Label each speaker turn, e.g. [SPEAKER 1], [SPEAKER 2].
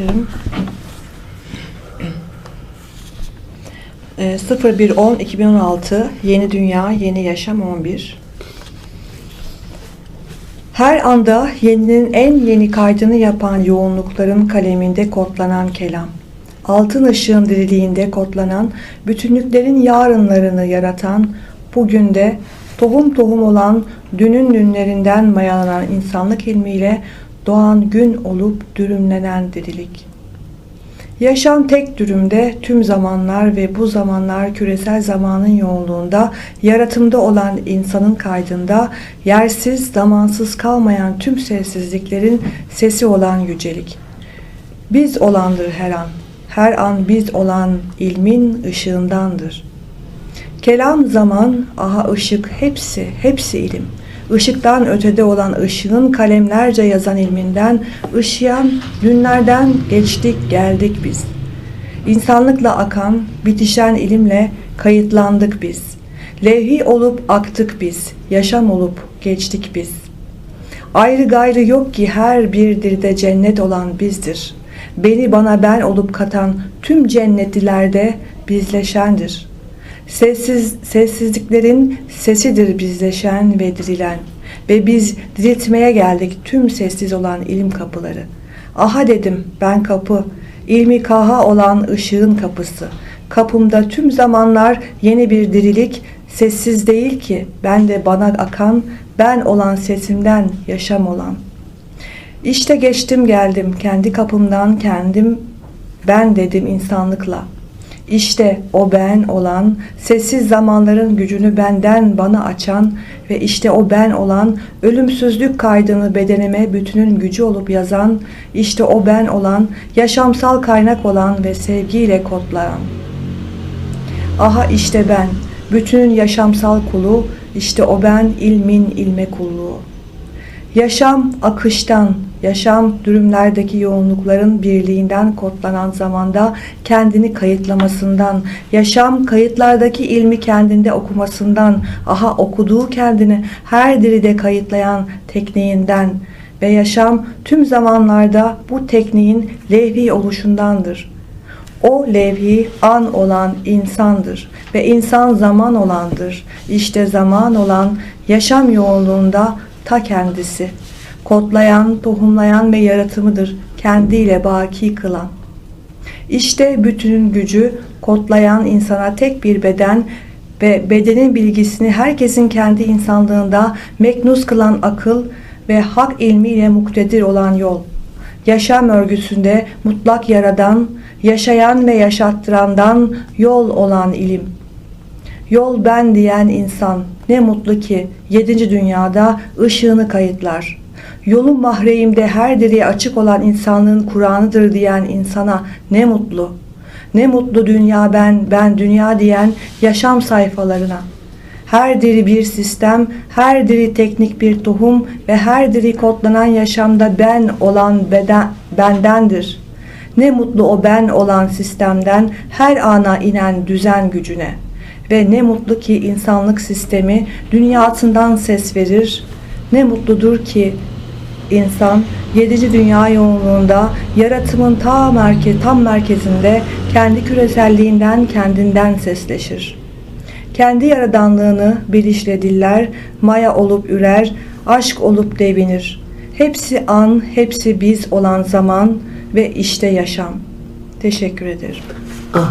[SPEAKER 1] ederim. Ee, 01.10.2016 Yeni Dünya, Yeni Yaşam 11 Her anda yeninin en yeni kaydını yapan yoğunlukların kaleminde kodlanan kelam. Altın ışığın diriliğinde kodlanan, bütünlüklerin yarınlarını yaratan, bugün de tohum tohum olan dünün dünlerinden mayalanan insanlık ilmiyle doğan gün olup dürümlenen dirilik. Yaşam tek dürümde tüm zamanlar ve bu zamanlar küresel zamanın yoğunluğunda, yaratımda olan insanın kaydında, yersiz, zamansız kalmayan tüm sessizliklerin sesi olan yücelik. Biz olandır her an, her an biz olan ilmin ışığındandır. Kelam zaman, aha ışık, hepsi, hepsi ilim. Işıktan ötede olan ışığın kalemlerce yazan ilminden, ışıyan günlerden geçtik geldik biz. İnsanlıkla akan, bitişen ilimle kayıtlandık biz. Levhi olup aktık biz, yaşam olup geçtik biz. Ayrı gayrı yok ki her bir dirde cennet olan bizdir. Beni bana ben olup katan tüm cennetlilerde bizleşendir.'' Sessiz, sessizliklerin sesidir bizleşen ve dirilen. Ve biz diriltmeye geldik tüm sessiz olan ilim kapıları. Aha dedim ben kapı, ilmi kaha olan ışığın kapısı. Kapımda tüm zamanlar yeni bir dirilik, sessiz değil ki ben de bana akan, ben olan sesimden yaşam olan. İşte geçtim geldim kendi kapımdan kendim, ben dedim insanlıkla.'' İşte o ben olan, sessiz zamanların gücünü benden bana açan ve işte o ben olan, ölümsüzlük kaydını bedenime bütünün gücü olup yazan, işte o ben olan, yaşamsal kaynak olan ve sevgiyle kodlayan. Aha işte ben, bütünün yaşamsal kulu, işte o ben ilmin ilme kulluğu. Yaşam akıştan, yaşam dürümlerdeki yoğunlukların birliğinden kodlanan zamanda kendini kayıtlamasından, yaşam kayıtlardaki ilmi kendinde okumasından, aha okuduğu kendini her diride kayıtlayan tekniğinden ve yaşam tüm zamanlarda bu tekniğin levhi oluşundandır. O levhi an olan insandır ve insan zaman olandır. İşte zaman olan yaşam yoğunluğunda ta kendisi. Kodlayan, tohumlayan ve yaratımıdır. Kendiyle baki kılan. İşte bütünün gücü kodlayan insana tek bir beden ve bedenin bilgisini herkesin kendi insanlığında meknus kılan akıl ve hak ilmiyle muktedir olan yol. Yaşam örgüsünde mutlak yaradan, yaşayan ve yaşattırandan yol olan ilim. Yol ben diyen insan ne mutlu ki yedinci dünyada ışığını kayıtlar. Yolun mahreyimde her direğe açık olan insanlığın Kur'an'ıdır diyen insana ne mutlu. Ne mutlu dünya ben, ben dünya diyen yaşam sayfalarına. Her diri bir sistem, her diri teknik bir tohum ve her diri kodlanan yaşamda ben olan beden, bendendir. Ne mutlu o ben olan sistemden her ana inen düzen gücüne.'' Ve ne mutlu ki insanlık sistemi dünyasından ses verir. Ne mutludur ki insan yedinci dünya yoğunluğunda yaratımın ta merke, tam merkezinde kendi küreselliğinden kendinden sesleşir. Kendi yaradanlığını bilişle diller, maya olup ürer, aşk olup devinir. Hepsi an, hepsi biz olan zaman ve işte yaşam. Teşekkür ederim.